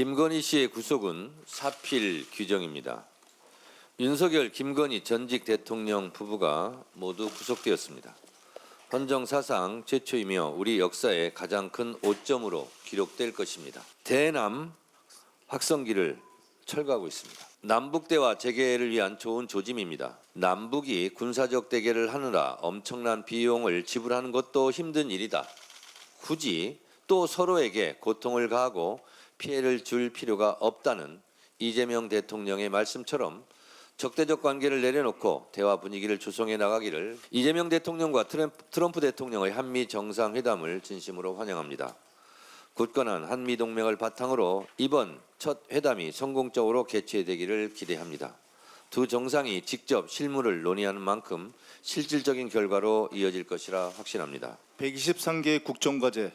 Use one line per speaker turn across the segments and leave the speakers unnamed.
김건희 씨의 구속은 사필 규정입니다. 윤석열, 김건희 전직 대통령 부부가 모두 구속되었습니다. 헌정 사상 최초이며 우리 역사의 가장 큰 오점으로 기록될 것입니다. 대남 확성기를 철거하고 있습니다. 남북 대화 재개를 위한 좋은 조짐입니다. 남북이 군사적 대결을 하느라 엄청난 비용을 지불하는 것도 힘든 일이다. 굳이 또 서로에게 고통을 가하고 피해를 줄 필요가 없다는 이재명 대통령의 말씀처럼 적대적 관계를 내려놓고 대화 분위기를 조성해 나가기를 이재명 대통령과 트럼프, 대통령의 한미 정상회담을 진심으로 환영합니다. 굳건한 한미 동맹을 바탕으로 이번 첫 회담이 성공적으로 개최되기를 기대합니다. 두 정상이 직접 실무를 논의하는 만큼 실질적인 결과로 이어질 것이라 확신합니다.
123개의 국정과제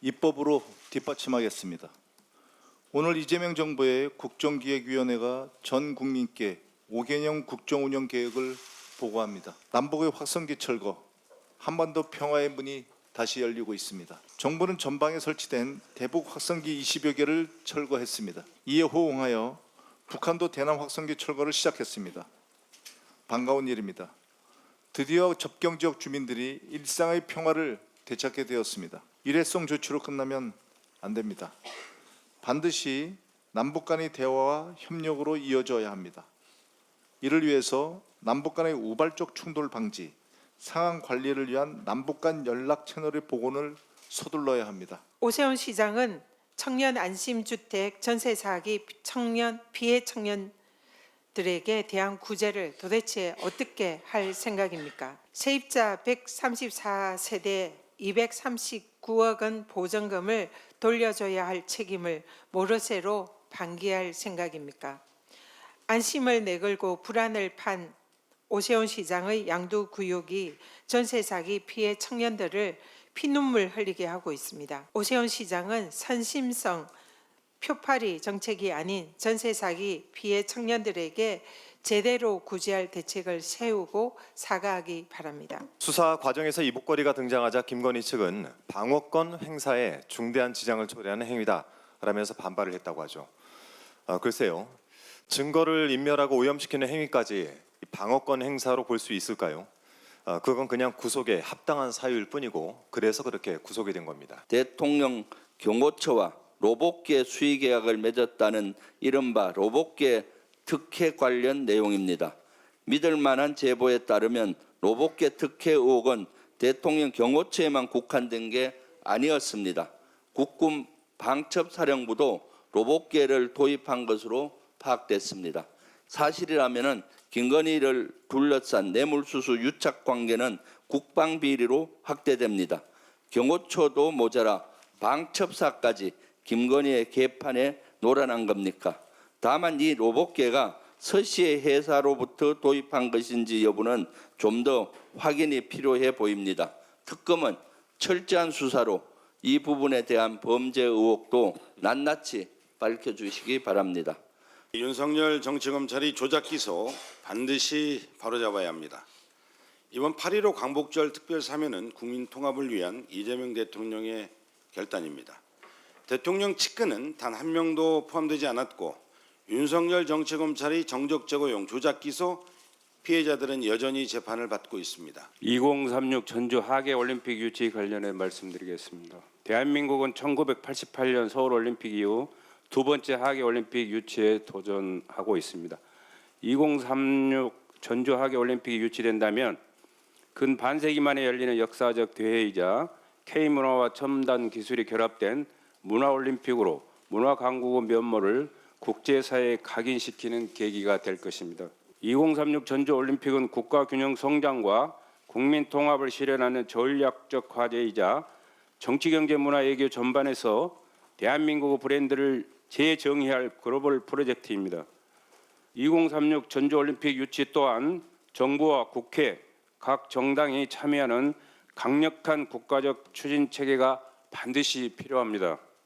입법으로 뒷받침하겠습니다. 오늘 이재명 정부의 국정기획위원회가 전 국민께 5개년 국정운영 계획을 보고합니다. 남북의 확성기 철거, 한반도 평화의 문이 다시 열리고 있습니다. 정부는 전방에 설치된 대북 확성기 20여 개를 철거했습니다. 이에 호응하여 북한도 대남 확성기 철거를 시작했습니다. 반가운 일입니다. 드디어 접경 지역 주민들이 일상의 평화를 되찾게 되었습니다. 일회성 조치로 끝나면 안 됩니다. 반드시 남북 간의 대화와 협력으로 이어져야 합니다. 이를 위해서 남북 간의 우발적 충돌 방지, 상황 관리를 위한 남북 간 연락 채널의 복원을 서둘러야 합니다.
오세훈 시장은 청년 안심주택 전세 사기 청년 피해 청년들에게 대한 구제를 도대체 어떻게 할 생각입니까? 세입자 134세대 239억 원 보전금을 돌려줘야 할 책임을 모르쇠로 방기할 생각입니까? 안심을 내걸고 불안을 판 오세훈 시장의 양도구역이 전세 사기 피해 청년들을 피눈물 흘리게 하고 있습니다. 오세훈 시장은 선심성 표파리 정책이 아닌 전세 사기 피해 청년들에게 제대로 구제할 대책을 세우고 사과하기 바랍니다.
수사 과정에서 이목거리가 등장하자 김건희 측은 방어권 행사에 중대한 지장을 초래하는 행위다 라면서 반발을 했다고 하죠. 아, 글쎄요, 증거를 인멸하고 오염시키는 행위까지 이 방어권 행사로 볼 수 있을까요? 아, 그건 그냥 구속에 합당한 사유일 뿐이고 그래서 그렇게 구속이 된 겁니다.
대통령 경호처와 로봇계 수의 계약을 맺었다는 이른바 로봇계 특혜 관련 내용입니다. 믿을 만한 제보에 따르면 로봇계 특혜 의혹은 대통령 경호처에만 국한된 게 아니었습니다. 국군 방첩사령부도 로봇계를 도입한 것으로 파악됐습니다. 사실이라면 김건희를 둘러싼 뇌물수수 유착 관계는 국방 비리로 확대됩니다. 경호처도 모자라 방첩사까지 김건희의 개판에 놀아난 겁니까? 다만 이 로봇계가 서씨의 회사로부터 도입한 것인지 여부는 좀 더 확인이 필요해 보입니다. 특검은 철저한 수사로 이 부분에 대한 범죄 의혹도 낱낱이 밝혀주시기 바랍니다.
윤석열 정치검찰이 조작 기소 반드시 바로잡아야 합니다. 이번 8.15 광복절 특별 사면은 국민 통합을 위한 이재명 대통령의 결단입니다. 대통령 측근은 단 한 명도 포함되지 않았고 윤석열 정치검찰이 정적 제고용 조작 기소 피해자들은 여전히 재판을 받고 있습니다.
2036 전주 하계 올림픽 유치 관련해 말씀드리겠습니다. 대한민국은 1988년 서울 올림픽 이후 두 번째 하계 올림픽 유치에 도전하고 있습니다. 2036 전주 하계 올림픽이 유치된다면 근 반세기 만에 열리는 역사적 대회이자 K문화와 첨단 기술이 결합된 문화 올림픽으로 문화 강국의 면모를 국제사회에 각인시키는 계기가 될 것입니다. 2036 전주 올림픽은 국가 균형 성장과 국민 통합을 실현하는 전략적 과제이자 정치 경제 문화 외교 전반에서 대한민국의 브랜드를 재정의할 글로벌 프로젝트입니다. 2036 전주 올림픽 유치 또한 정부와 국회, 각 정당이 참여하는 강력한 국가적 추진 체계가 반드시 필요합니다.